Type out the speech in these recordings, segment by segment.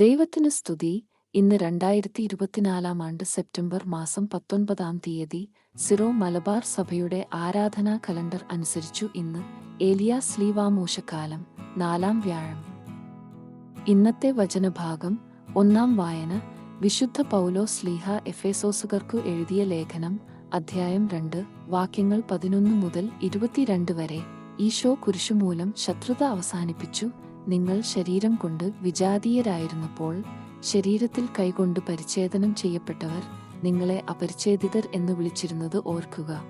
ദൈവത്തിന് സ്തുതി. ഇന്ന് രണ്ടായിരത്തി ഇരുപത്തിനാലാം ആണ്ട് സെപ്റ്റംബർ മാസം പത്തൊൻപതാം തീയതി സിറോ മലബാർ സഭയുടെ ആരാധനാ കലണ്ടർ അനുസരിച്ചു ഇന്ന് ഏലിയ സ്ലീവാമൂശക്കാലം നാലാം വ്യാഴം. ഇന്നത്തെ വചനഭാഗം ഒന്നാം വായന വിശുദ്ധ പൗലോ സ്ലീഹ എഫേസോസുകർക്കു എഴുതിയ ലേഖനം അധ്യായം രണ്ട് വാക്യങ്ങൾ പതിനൊന്ന് മുതൽ ഇരുപത്തിരണ്ട് വരെ. ഈശോ കുരിശുമൂലം ശത്രുത അവസാനിപ്പിച്ചു. നിങ്ങൾ ശരീരം കൊണ്ട് വിജാതീയരായിരുന്നപ്പോൾ ശരീരത്തിൽ കൈകൊണ്ട് പരിച്ഛേദനം ചെയ്യപ്പെട്ടവർ നിങ്ങളെ അപരിച്ഛേദിതർ എന്ന് വിളിച്ചിരുന്നത് ഓർക്കുക.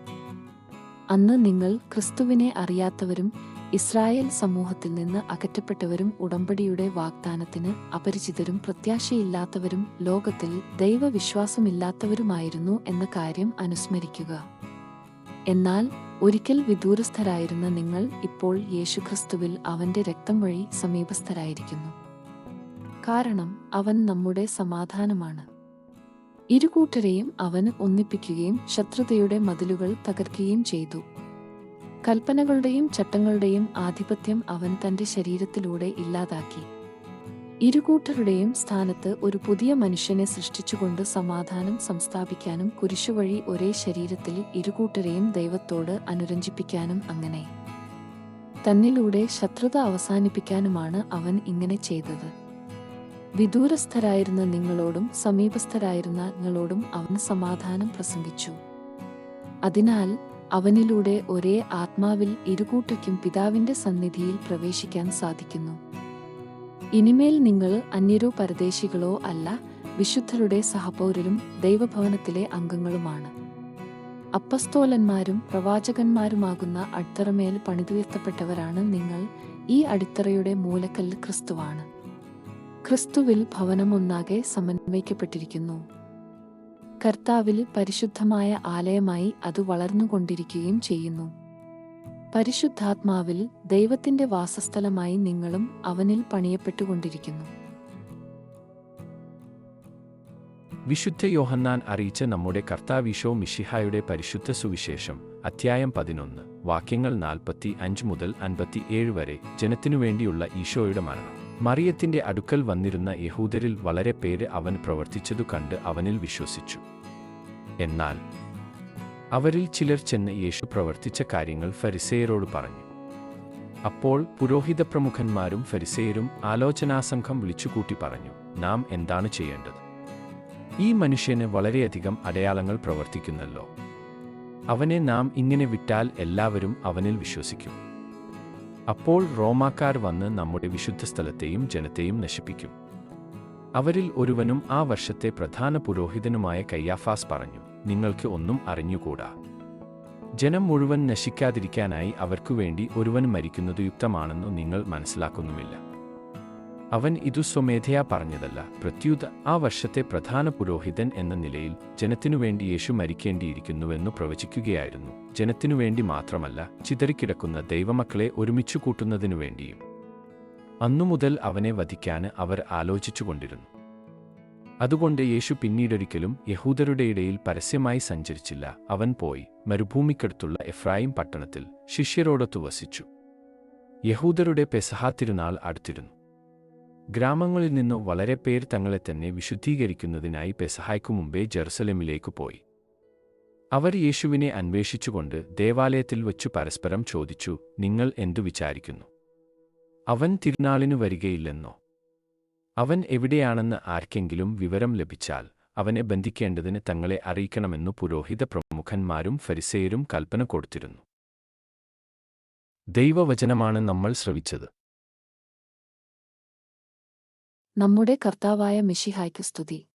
അന്ന് നിങ്ങൾ ക്രിസ്തുവിനെ അറിയാത്തവരും ഇസ്രായേൽ സമൂഹത്തിൽ നിന്ന് അകറ്റപ്പെട്ടവരും ഉടമ്പടിയുടെ വാഗ്ദാനത്തിന് അപരിചിതരും പ്രത്യാശയില്ലാത്തവരും ലോകത്തിൽ ദൈവവിശ്വാസമില്ലാത്തവരുമായിരുന്നു എന്ന കാര്യം അനുസ്മരിക്കുക. എന്നാൽ ഒരിക്കൽ വിദൂരസ്ഥരായിരുന്ന നിങ്ങൾ ഇപ്പോൾ യേശുക്രിസ്തുവിൽ അവന്റെ രക്തം വഴി സമീപസ്ഥരായിരിക്കുന്നു. കാരണം അവൻ നമ്മുടെ സമാധാനമാണ്. ഇരുകൂട്ടരെയും അവന് ഒന്നിപ്പിക്കുകയും ശത്രുതയുടെ മതിലുകൾ തകർക്കുകയും ചെയ്തു. കൽപ്പനകളുടെയും ചട്ടങ്ങളുടെയും ആധിപത്യം അവൻ തന്റെ ശരീരത്തിലൂടെ ഇല്ലാതാക്കി. ഇരുകൂട്ടരുടെയും സ്ഥാനത്ത് ഒരു പുതിയ മനുഷ്യനെ സൃഷ്ടിച്ചുകൊണ്ട് സമാധാനം സംസ്ഥാപിക്കാനും കുരിശുവഴി ഒരേ ശരീരത്തിൽ ഇരുകൂട്ടരെയും ദൈവത്തോട് അനുരഞ്ജിപ്പിക്കാനും അങ്ങനെ. തന്നിലൂടെ ശത്രുത അവസാനിപ്പിക്കാനുമാണ് അവൻ ഇങ്ങനെ ചെയ്തത്. വിദൂരസ്ഥരായിരുന്ന നിങ്ങളോടും സമീപസ്ഥരായിരുന്ന നിങ്ങളോടും അവൻ സമാധാനം പ്രസംഗിച്ചു. അതിനാൽ അവനിലൂടെ ഒരേ ആത്മാവിൽ ഇരുകൂട്ടയ്ക്കും പിതാവിന്റെ സന്നിധിയിൽ പ്രവേശിക്കാൻ സാധിക്കുന്നു. ഇനിമേൽ നിങ്ങൾ അന്യരോ പരദേശികളോ അല്ല വിശുദ്ധരുടെ സഹപൗരരും ദൈവഭവനത്തിലെ അംഗങ്ങളുമാണ്. അപ്പസ്തോലന്മാരും പ്രവാചകന്മാരുമാകുന്ന അടിത്തറമേൽ പണിതുയർത്തപ്പെട്ടവരാണ് നിങ്ങൾ ഈ അടിത്തറയുടെ മൂലക്കല്ല് ക്രിസ്തുവാണ്. ക്രിസ്തുവിൽ ഭവനമൊന്നാകെ സമന്വയിക്കപ്പെട്ടിരിക്കുന്നു. കർത്താവിൽ പരിശുദ്ധമായ ആലയമായി അത് വളർന്നുകൊണ്ടിരിക്കുകയും ചെയ്യുന്നു. പരിശുദ്ധാത്മാവിൽ ദൈവത്തിന്റെ വാസസ്ഥലമായി നിങ്ങളും അവനിൽ പണിയപ്പെട്ടുകൊണ്ടിരിക്കുന്നു. വിശുദ്ധ യോഹന്നാൻ അറിയിച്ച നമ്മുടെ കർത്താവിശോ മിഷിഹായുടെ പരിശുദ്ധ സുവിശേഷം അധ്യായം പതിനൊന്ന് വാക്യങ്ങൾ നാൽപ്പത്തി അഞ്ച് മുതൽ അൻപത്തി ഏഴ് വരെ ജനത്തിനു വേണ്ടിയുള്ള ഈശോയുടെ മരണം. മറിയത്തിന്റെ അടുക്കൽ വന്നിരുന്ന യഹൂദരിൽ വളരെ പേര് അവൻ പ്രവർത്തിച്ചതു കണ്ട് അവനിൽ വിശ്വസിച്ചു. എന്നാൽ അവരിൽ ചിലർ ചെന്ന് യേശു പ്രവർത്തിച്ച കാര്യങ്ങൾ ഫരിസേയരോട് പറഞ്ഞു. അപ്പോൾ പുരോഹിത പ്രമുഖന്മാരും ഫരിസേയരും ആലോചനാസംഘം വിളിച്ചുകൂട്ടി പറഞ്ഞു നാം എന്താണ് ചെയ്യേണ്ടത്? ഈ മനുഷ്യന് വളരെയധികം അടയാളങ്ങൾ പ്രവർത്തിക്കുന്നല്ലോ. അവനെ നാം ഇങ്ങനെ വിട്ടാൽ എല്ലാവരും അവനിൽ വിശ്വസിക്കും. അപ്പോൾ റോമാക്കാർ വന്ന് നമ്മുടെ വിശുദ്ധ സ്ഥലത്തെയും ജനത്തെയും നശിപ്പിക്കും. അവരിൽ ഒരുവനും ആ വർഷത്തെ പ്രധാന പുരോഹിതനുമായ കയ്യാഫാസ് പറഞ്ഞു നിങ്ങൾക്ക് ഒന്നും അറിഞ്ഞുകൂടാ. ജനം മുഴുവൻ നശിക്കാതിരിക്കാനായി അവർക്കു വേണ്ടി ഒരുവൻ മരിക്കുന്നത് യുക്തമാണെന്നു നിങ്ങൾ മനസ്സിലാക്കുന്നുമില്ല. അവൻ ഇതു സ്വമേധയാ പറഞ്ഞതല്ല. പ്രത്യുത ആ വർഷത്തെ പ്രധാന പുരോഹിതൻ എന്ന നിലയിൽ ജനത്തിനുവേണ്ടി യേശു മരിക്കേണ്ടിയിരിക്കുന്നുവെന്നു പ്രവചിക്കുകയായിരുന്നു. ജനത്തിനുവേണ്ടി മാത്രമല്ല ചിതറിക്കിടക്കുന്ന ദൈവമക്കളെ ഒരുമിച്ചു കൂട്ടുന്നതിനു വേണ്ടിയും. അന്നുമുതൽ അവനെ വധിക്കാന് അവർ ആലോചിച്ചുകൊണ്ടിരുന്നു. അതുകൊണ്ട് യേശു പിന്നീടൊരിക്കലും യഹൂദരുടെ ഇടയിൽ പരസ്യമായി സഞ്ചരിച്ചില്ല. അവൻ പോയി മരുഭൂമിക്കടുത്തുള്ള എഫ്രായിം പട്ടണത്തിൽ ശിഷ്യരോടൊത്തു വസിച്ചു യഹൂദരുടെ പെസഹാ തിരുനാൾ അടുത്തിരുന്നു. ഗ്രാമങ്ങളിൽ നിന്നു വളരെ പേർ തങ്ങളെ തന്നെ വിശുദ്ധീകരിക്കുന്നതിനായി പെസഹായ്ക്കു മുമ്പേ ജെറുസലമിലേക്ക് പോയി. അവർ യേശുവിനെ അന്വേഷിച്ചുകൊണ്ട് ദേവാലയത്തിൽ വച്ചു പരസ്പരം ചോദിച്ചു നിങ്ങൾ എന്തു വിചാരിക്കുന്നു? അവൻ തിരുനാളിനു വരികയില്ലെന്നോ? അവൻ എവിടെയാണെന്ന് ആർക്കെങ്കിലും വിവരം ലഭിച്ചാൽ അവനെ ബന്ധിക്കേണ്ടതിന് തങ്ങളെ അറിയിക്കണമെന്നു പുരോഹിത പ്രമുഖന്മാരും ഫരിസേയരും കൽപ്പന കൊടുത്തിരുന്നു. ദൈവവചനമാണ് നമ്മൾ ശ്രവിച്ചത്. നമ്മുടെ കർത്താവായ മിഷിഹായ്ക്ക് സ്തുതി.